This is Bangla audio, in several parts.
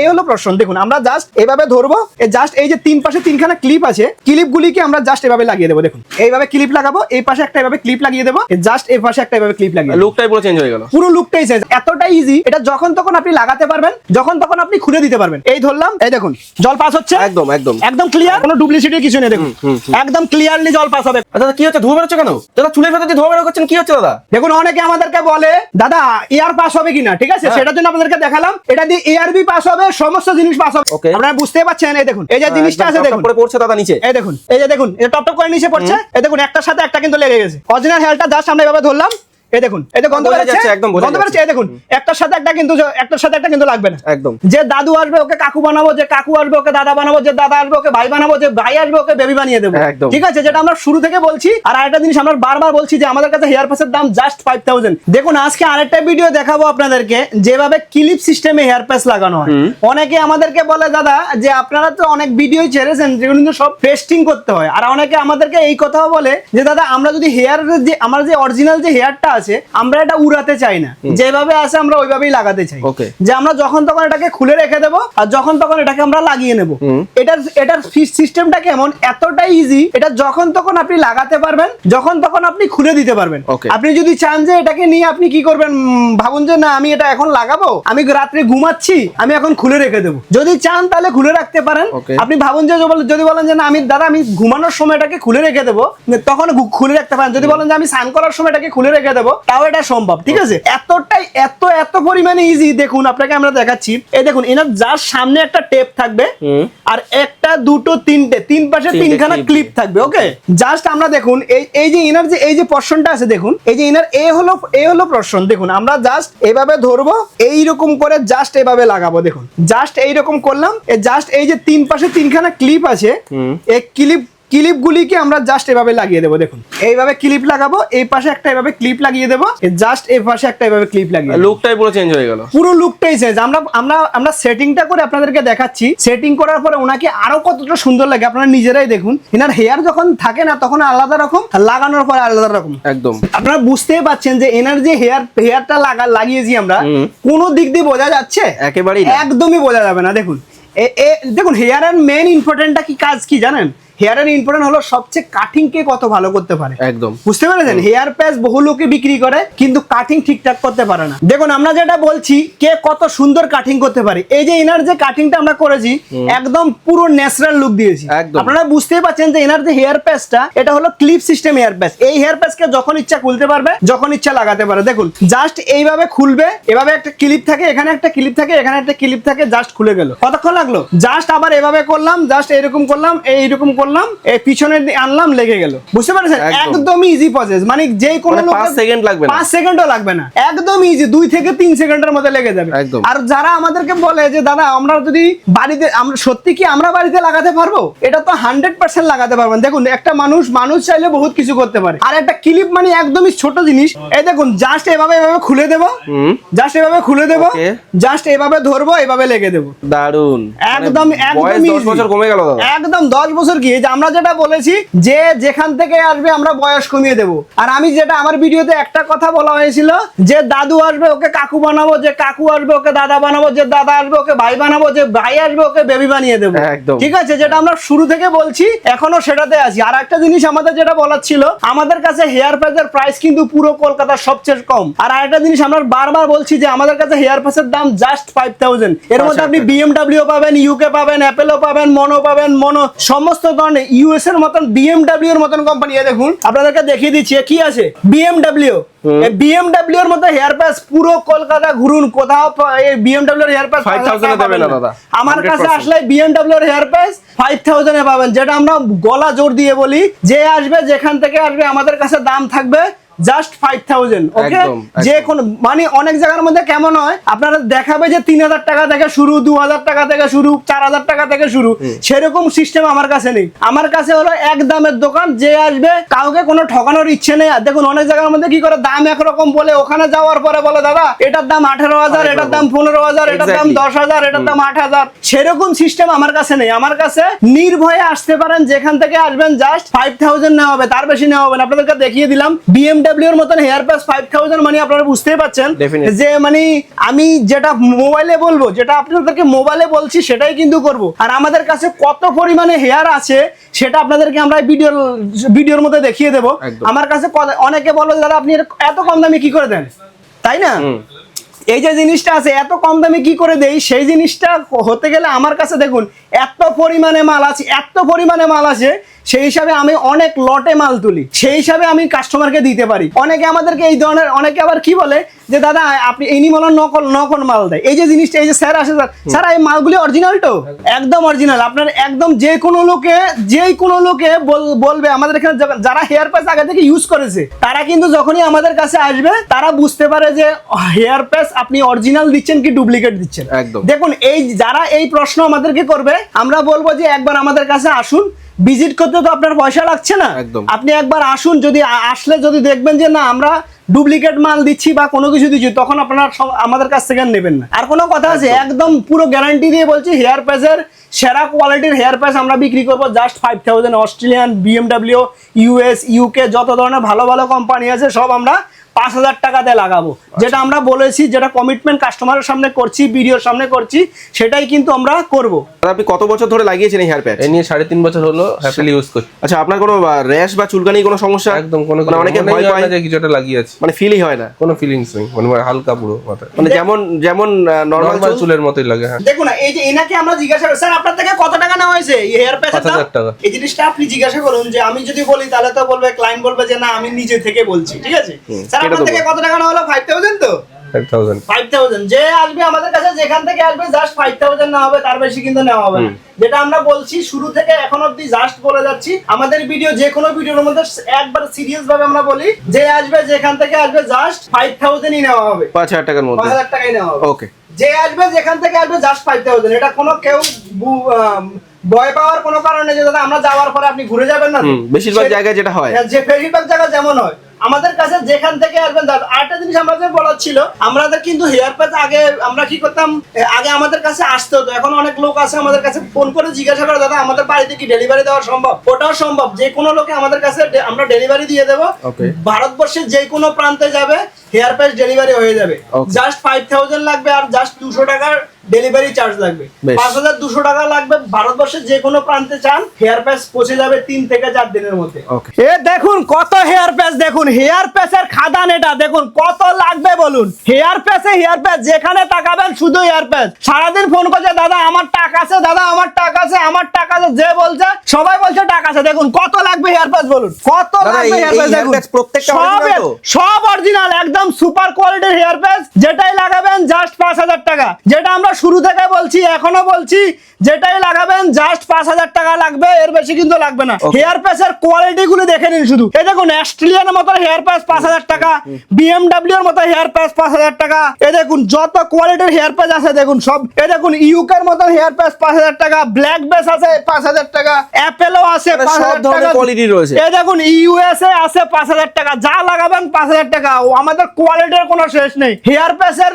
এই হলো প্রশ্ন। দেখুন আমরা জাস্ট এভাবে ধরবো জাস্ট এই যে তিন পাশে তিনখানা ক্লিপ আছে ক্লিপ গুলিকে আমরা জাস্ট এভাবে লাগিয়ে দেবো। দেখুন এইভাবে ক্লিপ লাগাবো এই পাশে একটা এভাবে ক্লিপ লাগিয়ে দেবো জাস্ট এই পাশে একটা এভাবে ক্লিপ লাগিয়ে লুকটাই পুরো চেঞ্জ হয়ে গেল। পুরো লুকটাই চেঞ্জ এতটা ইজি এটা যখন তখন আপনি লাগাতে পারবেন যখন তখন আপনি খুলে দিতে পারবেন। এই ধরলাম এই দেখুন জল পাস হচ্ছে? একদম একদম। একদম ক্লিয়ার কোনো ডুপ্লিসিটি কিছু নেই দেখুন। একদম ক্লিয়ারলি জল পাস হবে। আচ্ছা, দাদা কি হচ্ছে? ধোয়া বেরোচ্ছে কেন? দাদা চুলের ভেতর ধোয়া বেরো করছেন কি হচ্ছে দাদা? দেখুন অনেকে আমাদেরকে বলে দাদা এয়ার পাস হবে কিনা? ঠিক আছে? হ্যাঁ। সেটার জন্য আপনাদেরকে দেখালাম এটা দিয়ে এয়ারবি পাস হবে সমস্ত জিনিস পাস হবে। আপনারা বুঝতে পারছেন এই দেখুন এই যে জিনিসটা আছে দেখুন। পরে পড়ছে দাদা নিচে। এই দেখুন এই যে দেখুন এটা টপ টপ করে নিচে পড়ছে। এই দেখুন একটার সাথে একটা কিন্তু লেগে গেছে। অরিজিনাল হেলটা দাস আমরা এভাবে ধরলাম। এই দেখুন এই যে গন্ধ বেরোচ্ছে একদম গন্ধ বেরোচ্ছে এই দেখুন একটার সাথে একটা কিন্তু একটার সাথে একটা কিন্তু লাগবে না। একদম। যে দাদু আসবে ওকে কাকু বানাবো যে কাকু আসবে ওকে দাদা বানাবো যে দাদা আসবে ওকে ভাই বানাবো যে ভাই আসবে ওকে বেবি বানিয়ে দেবো। একদম। ঠিক আছে? যেটা আমরা শুরু থেকে বলছি আর আরেকটা জিনিস আমরা বারবার বলছি যে আমাদের কাছে হেয়ার প্যাসের দাম জাস্ট ফাইভ থাউজেন্ড দেখুন আজকে আরেকটা ভিডিও দেখাবো আপনাদেরকে যেভাবে ক্লিপ সিস্টেমে হেয়ার প্যাস লাগানো হয়। অনেকে আমাদেরকে বলে দাদা যে আপনারা তো অনেক ভিডিও ছেড়েছেন যেগুলো কিন্তু সব পেস্টিং করতে হয়। আর অনেকে আমাদেরকে এই কথাও বলে যে দাদা আমরা যদি হেয়ার যে আমার যে অরিজিনাল যে হেয়ারটা আছে আমরা এটা উড়াতে চাই না। যেভাবে আছে আমরা ওইভাবেই লাগাতে চাই। যে আমরা যখন তখন এটাকে খুলে রেখে দেবো আর যখন তখন এটাকে আমরা লাগিয়ে নেব। এটার এটার সিস্টেমটা কেমন? এতটাই ইজি এটা যখন তখন আপনি লাগাতে পারবেন যখন তখন আপনি খুলে দিতে পারবেন। আপনি যদি চান যে এটাকে নিয়ে আপনি কি করবেন ভাবুন যে না আমি এটা এখন লাগাবো আমি রাত্রে ঘুমাচ্ছি আমি এখন খুলে রেখে দেবো। যদি চান তাহলে খুলে রাখতে পারেন। আপনি ভাবুন যে যদি- যদি বলেন যে না আমি দাদা আমি ঘুমানোর সময় এটাকে খুলে রেখে দেবো তখন খুলে রাখতে পারেন। যদি বলেন যে আমি স্নান করার সময় এটাকে খুলে রেখে দেবো তাও এটা সম্ভব ঠিক আছে? এতটাই এত এত পরিমাণে ইজি দেখুন আপনাকে আমরা দেখাচ্ছি। এই দেখুন এনার যার সামনে একটা টেপ থাকবে আর একটা দুটো তিনটে তিন পাশে তিনখানা ক্লিপ থাকবে ওকে জাস্ট আমরা দেখুন এই এই যে ইনার যে এই যে পোর্শনটা আছে দেখুন এই যে ইনার এ হলো এ হলো পোর্শন দেখুন আমরা জাস্ট এভাবে ধরবো এইরকম করে জাস্ট এভাবে লাগাবো দেখুন। জাস্ট এইরকম করলাম জাস্ট এই যে তিন পাশে তিনখানা ক্লিপ আছে এই ক্লিপ ক্লিপ গুলিকে আমরা জাস্ট এভাবে লাগিয়ে দেবো দেখুন। এইভাবে ক্লিপ লাগাবো এই পাশে একটা এভাবে ক্লিপ লাগিয়ে দেবো জাস্ট এই পাশে একটা এভাবে ক্লিপ লাগিয়ে। লুকটাই পুরো চেঞ্জ হয়ে গেল। পুরো লুকটাই চেঞ্জ আমরা আমরা আমরা সেটিংটা করে আপনাদেরকে দেখাচ্ছি। সেটিং করার পরে ওনাকে আরও কতটা সুন্দর লাগে আপনারা নিজেরাই দেখুন। এনার হেয়ার যখন থাকে না তখন আলাদা রকম লাগানোর পরে আলাদা রকম। একদম। আপনারা বুঝতেই পাচ্ছেন যে এনার যে হেয়ার হেয়ারটা লাগা লাগিয়েছি আমরা। কোনো দিক দিয়ে বোঝা যাচ্ছে? একেবারেই একদমই বোঝা যাবে না দেখুন। দেখুন হেয়ারের মেন ইম্পর্টেন্টটা কি কাজ কি জানেন? হেয়ারের ইম্পর্টেন্ট হলো সবচেয়ে কাটিং কে কত ভালো করতে পারে। একদম। বুঝতে পেরেছেন? হেয়ার প্যাচ বহু লোকে বিক্রি করে কিন্তু কাটিং ঠিকঠাক করতে পারে না। দেখুন আমরা যেটা বলছি কে কত সুন্দর কাটিং করতে পারে। এই যে এনার যে কাটিংটা আমরা করেছি একদম পুরো ন্যাচারাল লুক দিয়েছি। আপনারা বুঝতেই পারছেন যে এনার যে হেয়ার প্যাচটা এটা হলো ক্লিপ সিস্টেম হেয়ার প্যাচ এই হেয়ার প্যাচকে যখন ইচ্ছা খুলতে পারবে যখন ইচ্ছা লাগাতে পারে। দেখুন জাস্ট এইভাবে খুলবে এভাবে একটা ক্লিপ থাকে এখানে একটা ক্লিপ থাকে এখানে একটা ক্লিপ থাকে জাস্ট খুলে গেল। কতক্ষণ লাগল? জাস্ট আবার এভাবে করলাম জাস্ট এরকম করলাম এইরকম করলাম। এই পিছনে আনলাম লেগে গেল। বুঝতে পারছেন? একদম। ইজি প্রসেস মানে যে কোনো পাঁচ লোকের- second লাগবে না। পাঁচ সেকেন্ডও লাগবে না। একদম ইজি দুই থেকে তিন সেকেন্ডের মধ্যে লেগে যাবে। আর যারা আমাদেরকে বলে যে দাদা আমরা যদি বাড়িতে আমরা সত্যি কি আমরা বাড়িতে লাগাতে পারব? এটা তো হান্ড্রেড পার্সেন্ট লাগাতে পারবেন। দেখুন একটা মানুষ মানুষ চাইলে বহুত কিছু করতে পারে। আর একটা ক্লিপ মানে একদমই ছোট জিনিস। এই দেখুন জাস্ট এভাবে এভাবে খুলে দেবো। জাস্ট এভাবে খুলে দেবো। জাস্ট এভাবে ধরবো এভাবে লেগে দেবো। দারুণ একদম মানে একদম দশ easy। বছর কমে গেল দাদা। একদম দশ বছর কি এই যে আমরা যেটা বলেছি যে যেখান থেকে আসবে আমরা বয়স কমিয়ে দেব। আর আমি যেটা আমার ভিডিওতে একটা কথা বলা হয়েছিল যে দাদু আসবে ওকে কাকু বানাবো যে কাকু আসবে ওকে দাদা বানাবো যে দাদা আসবে ওকে ভাই বানাবো যে ভাই আসবে ওকে বেবি বানিয়ে দেবো। ঠিক আছে? যেটা আমরা শুরু থেকে বলছি এখনও সেটাতে আছি। আর একটা জিনিস আমাদের যেটা বলার ছিল আমাদের কাছে হেয়ার প্যাচের প্রাইস কিন্তু পুরো কলকাতার সবচেয়ে কম। আর আরেকটা জিনিস আমরা বারবার বলছি যে আমাদের কাছে হেয়ার প্যাচের দাম জাস্ট ফাইভ থাউজেন্ড এর মধ্যে আপনি বিএমডাব্লিউ পাবেন ইউকে পাবেন অ্যাপেলও পাবেন মনো পাবেন মনো সমস্ত ধরনের ইউএস এর মতন বিএমডাব্লিউ এর মতন কোম্পানি দেখুন আপনাদেরকে দেখিয়ে দিচ্ছি কি আছে? বিএমডাব্লিউ বিএমডাব্লিউ এর মতো হেয়ার প্যাস পুরো কলকাতা ঘুরুন কোথাও এই বিএমডাব্লিউ এর হেয়ার প্যাস 5,000 এ দেবে না দাদা। আমার কাছে আসলে বিএমডাব্লিউ এর হেয়ার প্যাস ফাইভ এ পাবেন যেটা আমরা গলা জোর দিয়ে বলি যে আসবে যেখান থেকে আসবে আমাদের কাছে দাম থাকবে জাস্ট ফাইভ থাউজেন্ড ওকে যে কোনো মানে অনেক জায়গার মধ্যে কেমন হয় আপনারা দেখাবে যে তিন হাজার টাকা থেকে শুরু দু হাজার টাকা থেকে শুরু চার হাজার টাকা থেকে শুরু। সেরকম সিস্টেম আমার কাছে নেই। আমার কাছে হলো এক দামের দোকান যে আসবে কাউকে কোনো ঠকানোর ইচ্ছে নেই। দেখুন অনেক জায়গার মধ্যে কি করে দাম একরকম বলে ওখানে যাওয়ার পরে বলে দাদা এটার দাম আঠারো হাজার এটার দাম পনেরো হাজার এটার দাম দশ হাজার এটার দাম আট হাজার। সেরকম সিস্টেম আমার কাছে নেই। আমার কাছে নির্ভয়ে আসতে পারেন যেখান থেকে আসবেন জাস্ট ফাইভ থাউজেন্ড নেওয়া হবে তার বেশি নেওয়া হবে না। আপনাদেরকে দেখিয়ে দিলাম বিএমডাব্লিউ বিএমডব্লিউ এর মতন হেয়ার ফাইভ থাউজেন্ড মানে আপনারা বুঝতেই পাচ্ছেন যে মানে আমি যেটা মোবাইলে বলব যেটা আপনাদেরকে মোবাইলে বলছি সেটাই কিন্তু করব। আর আমাদের কাছে কত পরিমাণে হেয়ার আছে সেটা আপনাদেরকে আমরা ভিডিওর ভিডিওর মধ্যে দেখিয়ে দেবো। আমার কাছে অনেকে বলো দাদা আপনি এত কম দামে কি করে দেন? তাই না? এই যে জিনিসটা আছে এত কম দামে কি করে দেই? সেই জিনিসটা হতে গেলে আমার কাছে দেখুন এত পরিমাণে মাল আছে এত পরিমাণে মাল আছে সেই হিসাবে আমি অনেক লটে মাল তুলি। সেই হিসাবে আমি কাস্টমারকে দিতে পারি। অনেকে আমাদেরকে এই ধরনের অনেকে আবার কি বলে যে দাদা আপনি এনিমলার নকল নকল মাল দেয়। এই যে জিনিসটা এই যে স্যার আসে স্যার স্যার এই মালগুলি অরিজিনাল তো? একদম অরিজিনাল আপনার একদম যে কোনো লোকে যেই কোনো লোকে বল- বলবে। আমাদের এখানে যারা হেয়ার প্যাচ আগে থেকে ইউজ করেছে তারা কিন্তু যখনই আমাদের কাছে আসবে তারা বুঝতে পারে যে হেয়ার প্যাচ আপনি অরিজিনাল দিচ্ছেন কি ডুপ্লিকেট দিচ্ছেন? একদম। দেখুন এই যারা এই প্রশ্ন আমাদেরকে করবে আমরা বলব যে একবার আমাদের কাছে আসুন ভিজিট করতে তো আপনার পয়সা লাগছে না। একদম। আপনি একবার আসুন যদি আসলে যদি দেখবেন যে না আমরা ডুপ্লিকেট মাল দিচ্ছি বা কোনো কিছু দিচ্ছি তখন আপনারা সব- আমাদের কাছ থেকে নেবেন না। আর কোনো কথা আছে একদম। পুরো গ্যারান্টি দিয়ে বলছি হেয়ার প্যাচের সেরা কোয়ালিটির হেয়ার প্যাচ আমরা বিক্রি করব just five thousand Australian BMW US UK যত ধরনের ভালো ভালো কোম্পানি আছে সব আমরা পাঁচ হাজার টাকাতে লাগাবো। যেটা আমরা বলেছি যেটা কমিটমেন্ট কাস্টমারের সামনে করছি ভিডিওর সামনে করছি সেটাই কিন্তু আমরা করব। আপনি কত বছর ধরে লাগিয়েছেন এই হেয়ার প্যাচ এই নিয়ে সাড়ে তিন বছর হলো হ্যাপিলি ইউজ করছি আচ্ছা আপনার কোনো র্যাশ বা চুলকানি কোনো সমস্যা? একদম কোনো মানে অনেকে ভয় পায়। যে কিছু একটা লাগিয়ে আছে। মানে ফিলই হয় না। কোনো ফিলিংস নেই মানে হালকা পুরো মাথায়। মানে যেমন যেমন নর্মাল চুলের মতোই লাগে হ্যাঁ। দেখুন না, এই যে এনাকে আমরা জিজ্ঞাসা করি স্যার আপনার থেকে কত টাকা নেওয়া হয়েছে এই হেয়ার প্যাচের দাম? 5,000 টাকা। এই জিনিসটা আপনি জিজ্ঞাসা করুন যে আমি যদি বলি তাহলে তো বলবে ক্লায়েন্ট বলবে যে না আমি নিজে থেকে বলছি। ঠিক আছে? স্যার কেটে দেবো। কত টাকা নেওয়া হলো? ফাইভ থাউজেন্ড তো? ফাইভ থাউজেন্ড ফাইভ থাউজেন্ড যে আসবে আমাদের কাছে যেখান থেকে আসবে জাস্ট ফাইভ থাউজেন্ড হবে তার বেশি কিন্তু নেওয়া হবে না। যেটা আমরা বলছি শুরু থেকে এখন অব্দি জাস্ট বলে যাচ্ছি আমাদের ভিডিও যে কোনো ভিডিওর মধ্যে একবার সিরিয়াস ভাবে আমরা বলি যে আসবে যেখান থেকে আসবে জাস্ট ফাইভ থাউজেন্ডই নেওয়া হবে। পাঁচ হাজার টাকার পাঁচ মধ্যে টাকাই নেওয়া হবে। ওকে যে আসবে যেখান থেকে আসবে জাস্ট ফাইভ থাউজেন্ড এটা কোনো কেউ ভয় পাওয়ার কোনো কারণে যে দাদা আমরা যাওয়ার পরে আপনি ঘুরে যাবেন না? বেশিরভাগ জায়গায় যেটা হয়। হ্যাঁ, যে বেশিরভাগ জায়গা যেমন হয়। আমাদের কাছে যেখান থেকে আসবেন দাদা আরেকটা জিনিস আমাদের বলার ছিল আমাদের কিন্তু হেয়ার প্যাচ আগে আমরা কি করতাম আগে আমাদের কাছে আসতে হতো এখন অনেক লোক আছে আমাদের কাছে ফোন করে জিজ্ঞাসা করে দাদা আমাদের বাড়িতে কি ডেলিভারি দেওয়া সম্ভব ওটাও সম্ভব যে কোনো লোকে আমাদের কাছে আমরা ডেলিভারি দিয়ে দেবো. ভারতবর্ষের যে কোনো প্রান্তে যাবে হেয়ার প্যাচ ডেলিভারি হয়ে যাবে। জাস্ট ফাইভ থাউজেন্ড লাগবে আর জাস্ট দুশো টাকার ডেলিভারি চার্জ লাগবে। পাঁচ হাজার দুশো টাকা লাগবে। ভারতবর্ষের যে কোনো প্রান্তে চান হেয়ার প্যাচ পৌঁছে যাবে তিন থেকে চার দিনের মধ্যে। এ দেখুন কত হেয়ার প্যাচ দেখুন হেয়ার প্যাচের খাদান এটা দেখুন কত লাগবে বলুন। হেয়ার প্যাচে হেয়ার প্যাচ যেখানে তাকাবেন শুধু হেয়ার প্যাচ। সারাদিন ফোন করছে দাদা আমার টাকা আছে দাদা আমার টাকা আছে আমার টাকা আছে। যে বলছে সবাই বলছে টাকা আছে। দেখুন কত লাগবে হেয়ার প্যাচ বলুন। কত লাগবে হেয়ার প্যাচ দেখুন। প্রত্যেকটা সব সব অরিজিনাল একদম সুপার কোয়ালিটির হেয়ার প্যাচ, যেটাই লাগাবেন জাস্ট পাঁচ হাজার টাকা। যেটা আমরা শুরু থেকে বলছি, এখনও বলছি যেটাই লাগাবেন জাস্ট পাঁচ হাজার টাকা লাগবে এর বেশি কিন্তু লাগবে না. হেয়ার প্যাচের কোয়ালিটি গুলো দেখে নিন শুধু। এই দেখুন অস্ট্রেলিয়ান মতো হেয়ার প্যাচ পাঁচ হাজার টাকা বিএমডাব্লিউ এর মতো হেয়ার প্যাচ পাঁচ হাজার টাকা। এ দেখুন যত কোয়ালিটির হেয়ার প্যাচ আছে দেখুন সব। এ দেখুন ইউকের মতো হেয়ার প্যাচ পাঁচ হাজার টাকা ব্ল্যাক বেস আছে পাঁচ হাজার টাকা অ্যাপেলও আছে মানে পাঁচ হাজার টাকা। quality রয়েছে। এই দেখুন ইউএসএ আছে পাঁচ হাজার টাকা যা লাগাবেন পাঁচ হাজার টাকা। ও আমাদের কোয়ালিটির কোনো শেষ নেই। হেয়ার প্যাচের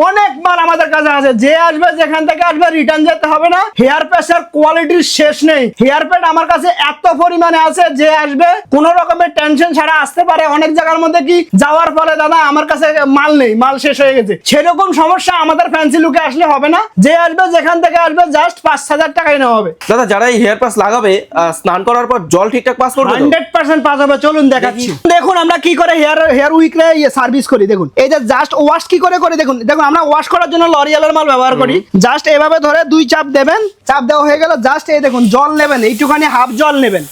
অনেক মাল আমাদের কাছে আছে যে আসবে যেখান থেকে আসবে রিটার্ন যেতে হবে না। হেয়ার প্যাচের কোয়ালিটির শেষ নেই। হেয়ার প্যাড আমার কাছে এত পরিমাণে আছে যে আসবে কোন রকমের টেনশন ছাড়া আসতে পারে। অনেক জায়গার মধ্যে কি যাওয়ার পরে দাদা আমার কাছে মাল নেই মাল শেষ হয়ে গেছে। সেরকম সমস্যা আমাদের ফ্যান্সি লুকে আসলে হবে না। যে আসবে যেখান থেকে আসবে জাস্ট পাঁচ হাজার টাকাই নেওয়া হবে। দাদা যারা এই হেয়ার প্যাচ লাগাবে স্নান করার পর জল ঠিকঠাক পাস করবে হান্ড্রেড পার্সেন্ট পাস হবে। চলুন দেখাচ্ছি। দেখুন আমরা কি করে হেয়ার হেয়ার উইকরে সার্ভিস করি দেখুন। এই যে জাস্ট ওয়াশ কি করে করে দেখুন দেখুন। আমরা ওয়াশ করার জন্য লরিয়ালের মাল ব্যবহার করি। জাস্ট এভাবে ধরে দুই চাপ দেবেন। চাপ দেওয়া হয়ে গেল জাস্ট এই দেখুন জল নেবেন এইটুখানি হাফ জল নেবেন।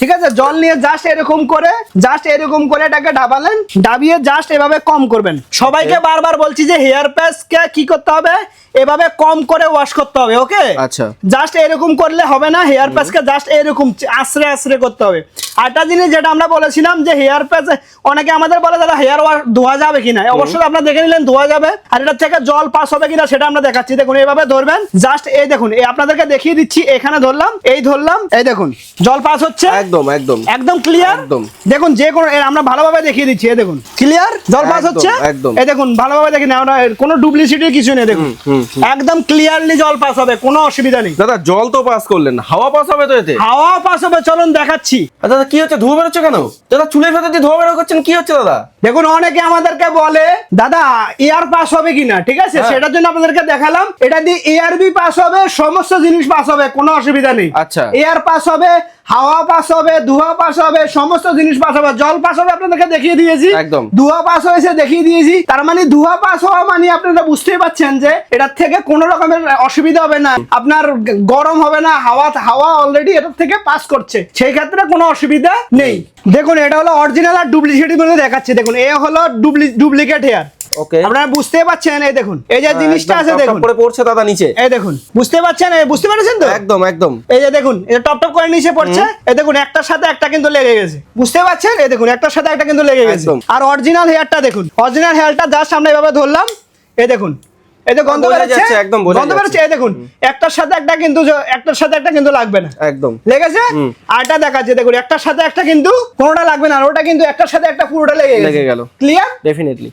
ঠিক আছে? জল নিয়ে জাস্ট এরকম করে জাস্ট এরকম করে এটাকে ডাবালেন ডাবিয়ে জাস্ট এভাবে কম করবেন। সবাইকে বারবার বলছি যে হেয়ার প্যাচকে কি করতে হবে? এভাবে কম করে ওয়াশ করতে হবে ওকে আচ্ছা। জাস্ট এরকম করলে হবে না হেয়ার প্যাচকে জাস্ট এরকম আশ্রে আশ্রে করতে হবে। আরেকটা জিনিস যেটা আমরা বলেছিলাম যে হেয়ার প্যাচ অনেকে আমাদের বলে দাদা হেয়ার ওয়াশ ধোয়া যাবে কিনা? অবশ্যই আপনারা দেখে নিলেন ধোয়া যাবে। আর এটা থেকে জল পাস হবে কিনা সেটা আমরা দেখাচ্ছি। দেখুন এইভাবে ধরবেন। জাস্ট এই দেখুন এই আপনাদেরকে দেখিয়ে দিচ্ছি এখানে ধরলাম এই ধরলাম এই দেখুন জল পাস হচ্ছে। একদম একদম। একদম ক্লিয়ার একদম। দেখুন যে কোনো আমরা ভালোভাবে দেখিয়ে দিচ্ছি এই দেখুন ক্লিয়ার জল পাস হচ্ছে? একদম। এই দেখুন ভালোভাবে দেখি না আমরা কোনো ডুপ্লিসিটি কিছু নেই দেখুন। একদম ক্লিয়ারলি জল পাস হবে কোনো অসুবিধা নেই। দাদা জল তো পাস করলেন হাওয়া পাস হবে তো এতে? হাওয়া পাস হবে চলুন দেখাচ্ছি। আর দাদা কি হচ্ছে ধোয়া বেরোচ্ছে কেন? দাদা চুলের ভেতর দিয়ে ধোয়া বেরো করছে করছেন কি হচ্ছে দাদা? দেখুন অনেকে আমাদেরকে বলে দাদা এয়ার পাস হবে কিনা? ঠিক আছে? হ্যাঁ। সেটার জন্য আপনাদেরকে দেখালাম। এটা দিয়ে এয়ার বি পাস হবে সমস্ত জিনিস পাস হবে কোনো অসুবিধা নেই। আচ্ছা। এয়ার পাস হবে হাওয়া পাস হবে ধোঁয়া পাস হবে সমস্ত জিনিস পাস হবে। জল পাস হবে আপনাদেরকে দেখিয়ে দিয়েছি। একদম। ধোঁয়া পাস হয়েছে দেখিয়ে দিয়েছি। তার মানে ধোঁয়া পাস হওয়া মানে আপনারা বুঝতেই পাচ্ছেন যে এটার থেকে কোনো রকমের অসুবিধা হবে না। আপনার গরম হবে না হাওয়া হাওয়া অলরেডি এটার থেকে পাস করছে। সেই ক্ষেত্রে কোনো অসুবিধা নেই। দেখুন এটা হলো অরিজিনাল আর ডুপ্লিসিটির মধ্যে দেখাচ্ছে। দেখুন এ হলো ডুপ্লিকেট হেয়ার ওকে আপনারা বুঝতে পাচ্ছেন এই দেখুন এই যে জিনিসটা আছে দেখুন। করে পড়ছে দাদা নিচে। এই দেখুন বুঝতে পারছেন? বুঝতে পারছেন তো? একদম একদম। এই যে দেখুন এটা টপ টপ করে নিচে পড়ছে এই দেখুন একটার সাথে একটা কিন্তু লেগে গেছে। বুঝতে পারছেন? এই দেখুন একটার সাথে একটা কিন্তু লেগে গেছে। আর অরিজিনাল হেয়ারটা দেখুন অরিজিনাল হেয়ারটা যার সামনে এভাবে ধরলাম এ দেখুন এই যে গন্ধ বেরোচ্ছে? একদম গন্ধ। বেরোচ্ছে। এই দেখুন একটার সাথে একটা কিন্তু একটার সাথে একটা কিন্তু লাগবে না। একদম। লেগেছে? আটা দেখাচ্ছে দেখুন একটার সাথে একটা কিন্তু কোনোটা লাগবে না আর ওটা কিন্তু একটার সাথে একটা পুরোটা লেগে লেগে গেল। Clear definitely